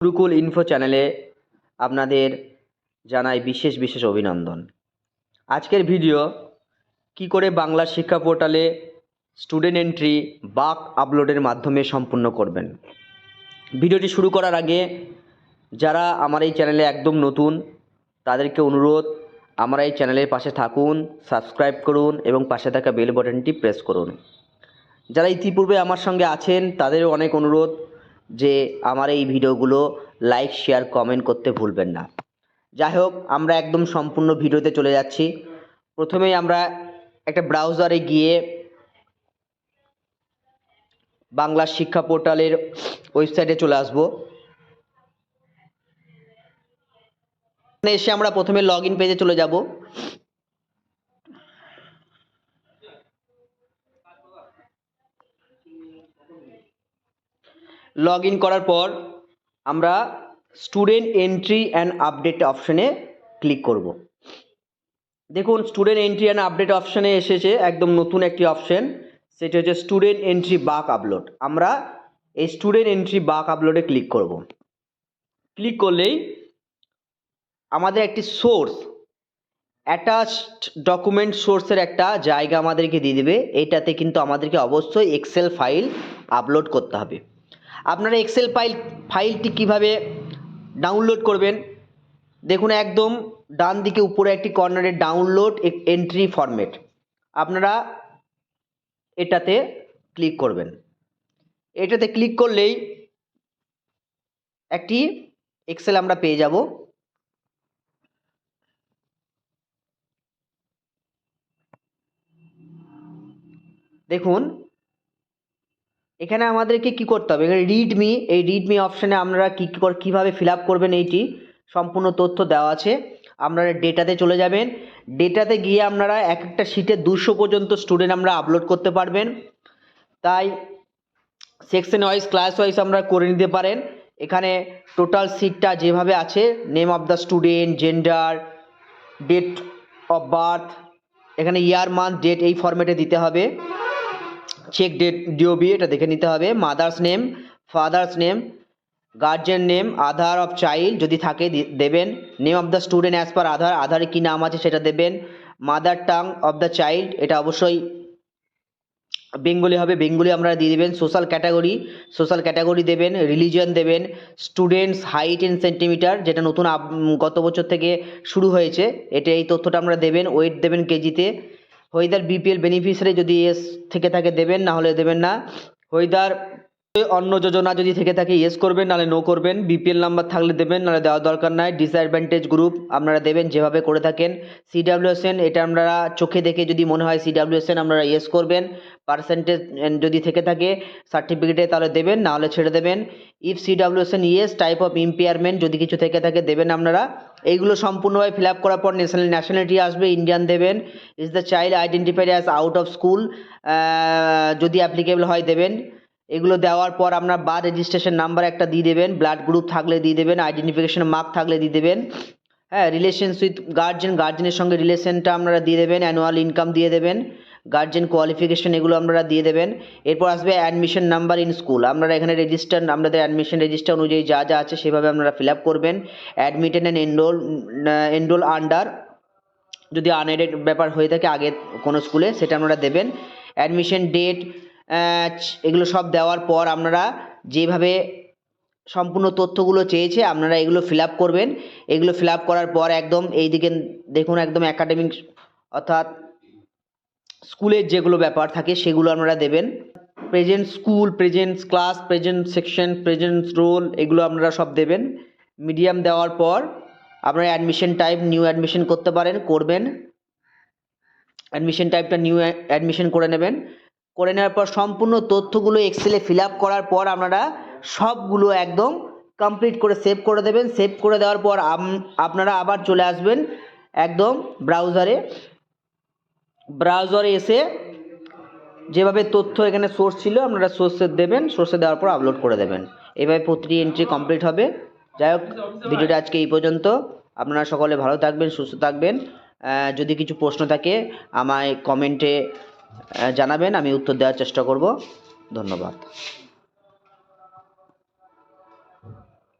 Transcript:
Gurukul info চ্যানেলে আপনাদের জানাই বিশেষ বিশেষ অভিনন্দন। আজকের ভিডিও কি করে বাংলা শিক্ষা পোর্টালে স্টুডেন্ট এন্ট্রি বাক আপলোডের মাধ্যমে সম্পূর্ণ করবেন। ভিডিওটি শুরু করার আগে, যারা আমার এই চ্যানেলে একদম নতুন, তাদেরকে অনুরোধ, আমার এই চ্যানেলের পাশে থাকুন সাবস্ক্রাইব করুন এবং পাশে থাকা বেল বাটনটি প্রেস করুন। যারা ইতিপূর্বে আমার সঙ্গে আছেন, তাদেরও অনেক অনুরোধ যে আমার এই ভিডিওগুলো লাইক শেয়ার কমেন্ট করতে ভুলবেন না। যাই হোক আমরা একদম সম্পূর্ণ ভিডিওতে চলে যাচ্ছি। প্রথমেই আমরা একটা ব্রাউজারে গিয়ে বাংলা শিক্ষা পোর্টালের ওয়েবসাইটে চলে আসব। এসে আমরা প্রথমে লগ ইন পেজে চলে যাব। লগ ইন করার পর আমরা স্টুডেন্ট এন্ট্রি অ্যান্ড আপডেট অপশনে ক্লিক করব। দেখুন স্টুডেন্ট এন্ট্রি অ্যান্ড আপডেট অপশনে এসেছে একদম নতুন একটি অপশন সেটা হচ্ছে স্টুডেন্ট এন্ট্রি বাক আপলোড আমরা এই স্টুডেন্ট এন্ট্রি বাক আপলোডে ক্লিক করব। ক্লিক করলেই আমাদের একটি সোর্স অ্যাটাচড ডকুমেন্ট সোর্সের একটা জায়গা আমাদেরকে দিয়ে দেবে। এইটাতে কিন্তু আমাদেরকে অবশ্যই এক্সেল ফাইল আপলোড করতে হবে। আপনারা এক্সেল ফাইল ফাইলটি কীভাবে ডাউনলোড করবেন? দেখুন একদম ডান দিকে উপরে একটি কর্নারে ডাউনলোড এন্ট্রি ফরম্যাট আপনারা এটাতে ক্লিক করবেন। এটাতে ক্লিক করলেই একটি এক্সেল আমরা পেয়ে যাব। দেখুন এখানে আমাদেরকে কি করতে হবে? এখানে রিডমি এই রিডমি অপশানে আপনারা কী কী করে, কীভাবে ফিল আপ করবেন এইটি? সম্পূর্ণ তথ্য দেওয়া আছে। আপনারা ডেটাতে চলে যাবেন। ডেটাতে গিয়ে আপনারা এক একটা শিটে দুশো পর্যন্ত স্টুডেন্ট আমরা আপলোড করতে পারবেন। তাই সেকশন ওয়াইজ ক্লাস ওয়াইজ আমরা করে নিতে পারেন। এখানে টোটাল সিটটা যেভাবে আছে name of the student gender date of birth এখানে ইয়ার মান্থ ডেট এই ফরম্যাটে দিতে হবে। চেক ডেট ডিওবি এটা দেখে নিতে হবে। Mother's name father's name guardian name Aadhaar of child যদি থাকে দেবেন। Name of the student as per Aadhaar আধারে কী নাম আছে সেটা দেবেন। Mother tongue of the child এটা অবশ্যই বেঙ্গলি হবে। বেঙ্গলি আপনারা দিয়ে দেবেন। সোশ্যাল ক্যাটাগরি সোশ্যাল ক্যাটাগরি দেবেন। রিলিজিয়ন দেবেন। স্টুডেন্টস হাইট ইন সেন্টিমিটার যেটা নতুন গত বছর থেকে শুরু হয়েছে, এটা এই তথ্যটা আমরা দেবেন। ওয়েট দেবেন কেজিতে। হইদার বিপিএল বেনিফিশিয়ারি যদি এস থেকে থাকে দেবেন, না হলে দেবেন না। হইদার অন্য যোজনা যদি থেকে থাকে ইয়েস করবেন, নাহলে নো করবেন। বিপিএল নাম্বার থাকলে দেবেন, নাহলে দেওয়ার দরকার নাই। ডিসঅ্যাডভান্টেজ গ্রুপ আপনারা দেবেন যেভাবে করে থাকেন। সিডাব্লিউএসএন এটা আপনারা চোখে দেখে যদি মনে হয় সিডাব্লিউএসএন আপনারা ইয়েস করবেন। পার্সেন্টেজ যদি থেকে থাকে সার্টিফিকেটে তাহলে দেবেন নাহলে ছেড়ে দেবেন। If CWSN yes type of impairment যদি কিছু থেকে থাকে দেবেন আপনারা। এইগুলো সম্পূর্ণভাবে ফিল আপ করার পর ন্যাশনাল ন্যাশনালিটি আসবে ইন্ডিয়ান দেবেন is the child identified as out of school যদি অ্যাপ্লিকেবল হয় দেবেন, এগুলো দেওয়ার পর আপনার বার রেজিস্ট্রেশন নাম্বার একটা দিয়ে দেবেন ব্লাড গ্রুপ থাকলে দিয়ে দেবেন আইডেন্টিফিকেশন মার্ক থাকলে দিয়ে দেবেন হ্যাঁ রিলেশনস উইথ গার্জেন গার্জেনের সঙ্গে রিলেশনটা আপনারা দিয়ে দেবেন অ্যানুয়াল ইনকাম দিয়ে দেবেন গার্জেন কোয়ালিফিকেশন এগুলো আপনারা দিয়ে দেবেন। এরপর আসবে অ্যাডমিশন নাম্বার ইন স্কুল আপনারা এখানে রেজিস্টার আপনাদের অ্যাডমিশন রেজিস্টার অনুযায়ী যা যা আছে সেভাবে আপনারা ফিল আপ করবেন। Admitted and enrol enrol under যদি আনএডেড ব্যাপার হয়ে থাকে আগে কোনো স্কুলে সেটা আপনারা দেবেন। অ্যাডমিশন ডেট এগুলো সব দেওয়ার পর আপনারা যেভাবে সম্পূর্ণ তথ্যগুলো চেয়েছে, আপনারা এগুলো ফিল করবেন। এগুলো ফিল করার পর একদম এইদিকে দেখুন, একদম একাডেমিক অর্থাৎ স্কুলের যেগুলো ব্যাপার থাকে সেগুলো আপনারা দেবেন। Present school present class present section present roll এগুলো আপনারা সব দেবেন। মিডিয়াম দেওয়ার পর আপনারা অ্যাডমিশন টাইপ নিউ অ্যাডমিশন করতে পারেন, করবেন। অ্যাডমিশন টাইপটা নিউ অ্যাডমিশন করে নেবেন। করে নেওয়ার পর সম্পূর্ণ তথ্যগুলো এক্সেলে ফিল আপ করার পর আপনারা সবগুলো একদম কমপ্লিট করে সেভ করে দেবেন। সেভ করে দেওয়ার পর আপনারা আবার চলে আসবেন একদম ব্রাউজারে ব্রাউজারে এসে যেভাবে তথ্য এখানে সোর্স ছিল, আপনারা সোর্সে দেবেন সোর্সে দেওয়ার পর আপলোড করে দেবেন। এভাবে প্রতিটি এন্ট্রি কমপ্লিট হবে। যাই হোক, ভিডিওটা আজকে এই পর্যন্ত। আপনারা সকলে ভালো থাকবেন, সুস্থ থাকবেন। যদি কিছু প্রশ্ন থাকে, আমায় কমেন্টে জানাবেন, আমি উত্তর দেওয়ার চেষ্টা করব। ধন্যবাদ।